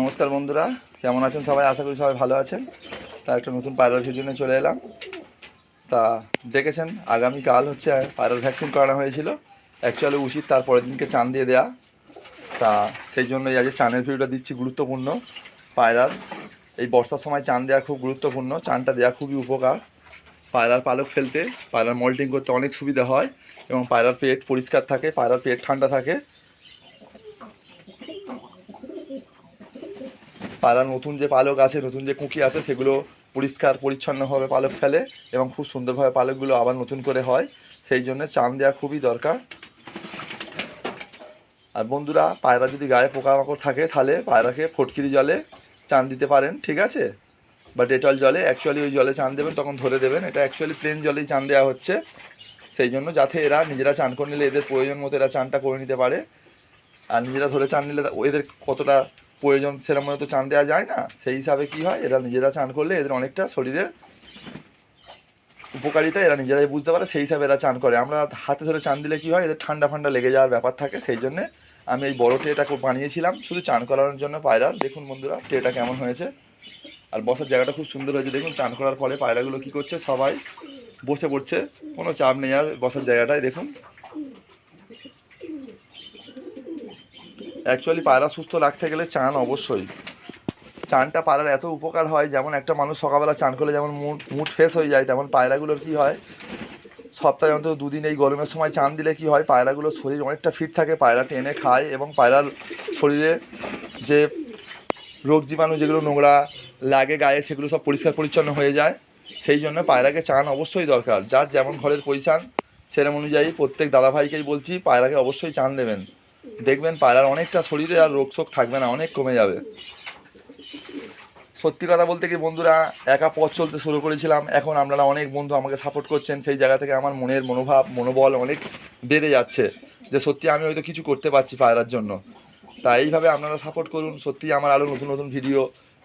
নমস্কার বন্ধুরা, কেমন আছেন সবাই? আশা করি সবাই ভালো আছেন। তা একটা নতুন পায়রার ভিডিও নিয়ে চলে এলাম। তা দেখেছেন, আগামীকাল হচ্ছে পায়রার ভ্যাকসিন করানো হয়েছিল। অ্যাকচুয়ালি উচিত তার পরের দিনকে চান দিয়ে দেয়া। তা সেই জন্যই আজ চানের ভিডিওটা দিচ্ছি, গুরুত্বপূর্ণ। পায়রার এই বর্ষার সময় চান দেওয়া খুব গুরুত্বপূর্ণ। চানটা দেওয়া খুবই উপকার। পায়রার পালক ফেলতে, পায়রার মল্টিং করতে অনেক সুবিধা হয় এবং পায়রার পেট পরিষ্কার থাকে, পায়রার পেট ঠান্ডা থাকে। পাড়ার নতুন যে পালক আছে, নতুন যে কুকি আছে, সেগুলো পরিষ্কার, পরিচ্ছন্নভাবে পালক ফেলে এবং খুব সুন্দরভাবে পালকগুলো আবার নতুন করে হয়। সেই জন্য চান দেওয়া খুবই দরকার। আর বন্ধুরা, পায়রা যদি গায়ে পোকামাকড় থাকে, তাহলে পায়রাকে ফটকিরি জলে চান দিতে পারেন, ঠিক আছে? বা ডেটল জলে অ্যাকচুয়ালি ওই জলে চান দেবেন, তখন ধরে দেবেন। এটা অ্যাকচুয়ালি প্লেন জলেই চান দেওয়া হচ্ছে। সেই জন্য যাতে এরা নিজেরা চান করে নিলে, এদের প্রয়োজন মতো এরা চানটা করে নিতে পারে। আর নিজেরা ধরে চান নিলে, এদের কতটা প্রয়োজন সেরকম মতো চান দেওয়া যায় না, সেই হিসাবে কি হয়, এরা নিজেরা চান করলে এদের অনেকটা শরীরের উপকারিতা এরা নিজেরাই বুঝতে পারে, সেই হিসাবে এরা চান করে। আমরা হাতে ধরে চান দিলে কি হয়, এদের ঠান্ডা ফান্ডা লেগে যাওয়ার ব্যাপার থাকে, সেই জন্যে আমি এই বড় ট্রেটা বানিয়েছিলাম, শুধু চান করানোর জন্য পায়রার। দেখুন বন্ধুরা, ট্রেটা কেমন হয়েছে। আর বসার জায়গাটা খুব সুন্দর হয়েছে, দেখুন চান করার ফলে পায়রাগুলো কি করছে, সবাই বসে পড়ছে, কোনো চাপ নেই আর বসার জায়গাটায়, দেখুন। অ্যাকচুয়ালি পায়রা সুস্থ রাখতে গেলে চান অবশ্যই। চানটা পায়রার এত উপকার হয়, যেমন একটা মানুষ সকালবেলা চান করলে যেমন মুড মুড ফ্রেশ হয়ে যায়, তেমন পায়রাগুলোর কী হয়? সপ্তাহে অন্তত দুদিন এই গরমের সময় চান দিলে কি হয়? পায়রাগুলোর শরীর অনেকটা ফিট থাকে, পায়রা টেনে খায় এবং পায়রার শরীরে যে রোগ জীবাণু যেগুলো নোংরা লাগে গায়ে, সেগুলো সব পরিষ্কার পরিচ্ছন্ন হয়ে যায়। সেই জন্য পায়রাকে চান অবশ্যই দরকার। যার যেমন ঘরের পজিশান, সেরম অনুযায়ী প্রত্যেক দাদাভাইকেই বলছি, পায়রাকে অবশ্যই চান দেবেন। দেখবেন পায়রার অনেকটা শরীরে আর রোগ শোক থাকবে না, অনেক কমে যাবে। সত্যি কথা বলতে কি বন্ধুরা, একা পথ চলতে শুরু করেছিলাম, এখন আপনারা অনেক বন্ধু আমাকে সাপোর্ট করছেন, সেই জায়গা থেকে আমার মনের মনোভাব, মনোবল অনেক বেড়ে যাচ্ছে যে সত্যি আমি হয়তো কিছু করতে পারছি পায়রার জন্য। তা এইভাবে আপনারা সাপোর্ট করুন, সত্যি আমার আরও নতুন নতুন ভিডিও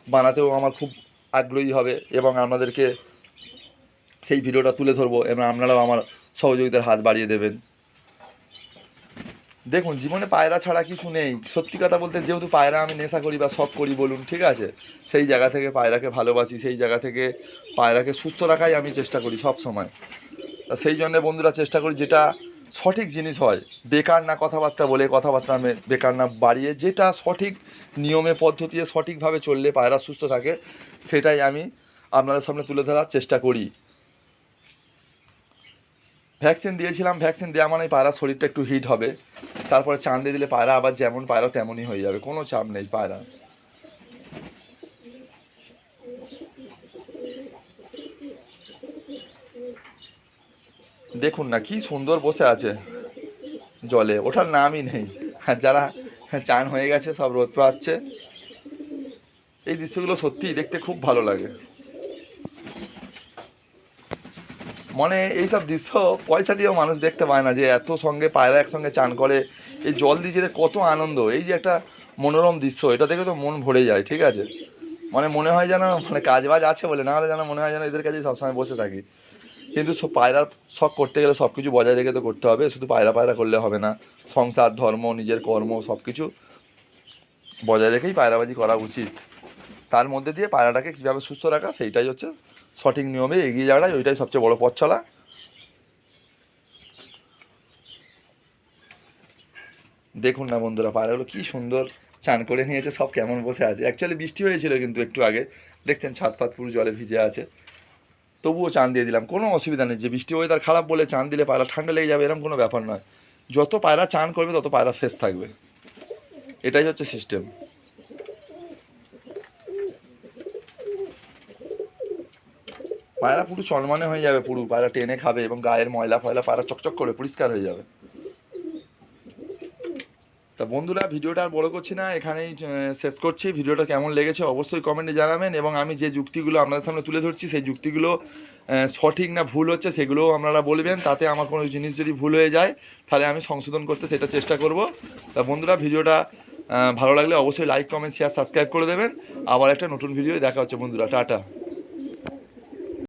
বানাতেও আমার খুব আগ্রহী হবে এবং আপনাদেরকে সেই ভিডিওটা তুলে ধরবো এবং আপনারাও আমার সহযোগিতার হাত বাড়িয়ে দেবেন। দেখুন, জীবনে পায়রা ছাড়া কিছু নেই। সত্যি কথা বলতে যেহেতু পায়রা আমি নেশা করি বা শখ করি বলুন, ঠিক আছে? সেই জায়গা থেকে পায়রাকে ভালোবাসি, সেই জায়গা থেকে পায়রাকে সুস্থ রাখাই আমি চেষ্টা করি সব সময়। তা সেই জন্য বন্ধুরা চেষ্টা করি যেটা সঠিক জিনিস হয়। বেকার না কথাবার্তা বলে, কথাবার্তা বেকার না বাড়িয়ে যেটা সঠিক নিয়মে, পদ্ধতিতে সঠিকভাবে চললে পায়রা সুস্থ থাকে, সেটাই আমি আপনাদের সামনে তুলে ধরার চেষ্টা করি। ভ্যাকসিন দিয়েছিলাম, ভ্যাকসিন দেওয়া মানে পায়রার শরীরটা একটু হিট হবে। তারপরে চান দিয়ে দিলে পায়রা আবার যেমন পায়রা তেমনই হয়ে যাবে, কোনো চাপ নেই পায়রা। দেখুন না, কি সুন্দর বসে আছে জলে, ওঠার নামই নেই। আর যারা চান হয়ে গেছে, সব রোদ পাচ্ছে। এই দৃশ্যগুলো সত্যিই দেখতে খুব ভালো লাগে। মানে এইসব দৃশ্য পয়সা দিয়েও মানুষ দেখতে পায় না যে এত সঙ্গে পায়রা একসঙ্গে চান করে। এই জল দিয়ে যে কত আনন্দ, এই যে একটা মনোরম দৃশ্য, এটা দেখে তো মন ভরে যায়, ঠিক আছে? মানে মনে হয় যেন মানে কাজ বাজ আছে বলে, না হলে যেন মনে হয় যেন এদের কাছে সবসময় বসে থাকি। কিন্তু সব পায়রার শখ করতে গেলে সব কিছু বজায় রেখে তো করতে হবে, শুধু পায়রা পায়রা করলে হবে না। সংসার, ধর্ম, নিজের কর্ম সব কিছু বজায় রেখেই পায়রাবাজি করা উচিত। তার মধ্যে দিয়ে পায়রাটাকে কীভাবে সুস্থ রাখা, সেইটাই হচ্ছে সঠিক নিয়মে এগিয়ে যাওয়াটাই ওইটাই সবচেয়ে বড় পথ চলা দেখুন না বন্ধুরা, পায়রাগুলো কি সুন্দর চান করে নিয়েছে, সব কেমন বসে আছে। অ্যাকচুয়ালি বৃষ্টি হয়েছিল কিন্তু একটু আগে। দেখছেন ছাদ ফাত পুরো জলে ভিজে আছে। তবুও চান দিয়ে দিলাম, কোনো অসুবিধা নেই। যে বৃষ্টি ওয়েদার খারাপ বলে চান দিলে পায়রা ঠান্ডা লেগে যাবে, এরকম কোনো ব্যাপার নয়। যত পায়রা চান করবে, তত পায়রা ফ্রেশ থাকবে। এটাই হচ্ছে সিস্টেম পায়রা পুরো চলমানে হয়ে যাবে পুরো, পায়রা টেনে খাবে এবং গায়ের ময়লা ফয়লা পায়রা চকচক করে পরিষ্কার হয়ে যাবে। তা বন্ধুরা, ভিডিওটা আর বড় করছি না, এখানেই শেষ করছি। ভিডিওটা কেমন লেগেছে অবশ্যই কমেন্টে জানাবেন এবং আমি যে যুক্তিগুলো আপনাদের সামনে তুলে ধরছি, সেই যুক্তিগুলো সঠিক না ভুল হচ্ছে সেগুলোও আপনারা বলবেন, তাতে আমার কোনো জিনিস যদি ভুল হয়ে যায়, তাহলে আমি সংশোধন করতে সেটা চেষ্টা করব। তা বন্ধুরা, ভিডিওটা ভালো লাগলে অবশ্যই লাইক কমেন্ট শেয়ার সাবস্ক্রাইব করে দেবেন। আবার একটা নতুন ভিডিও দেখা হচ্ছে বন্ধুরা, টাটা।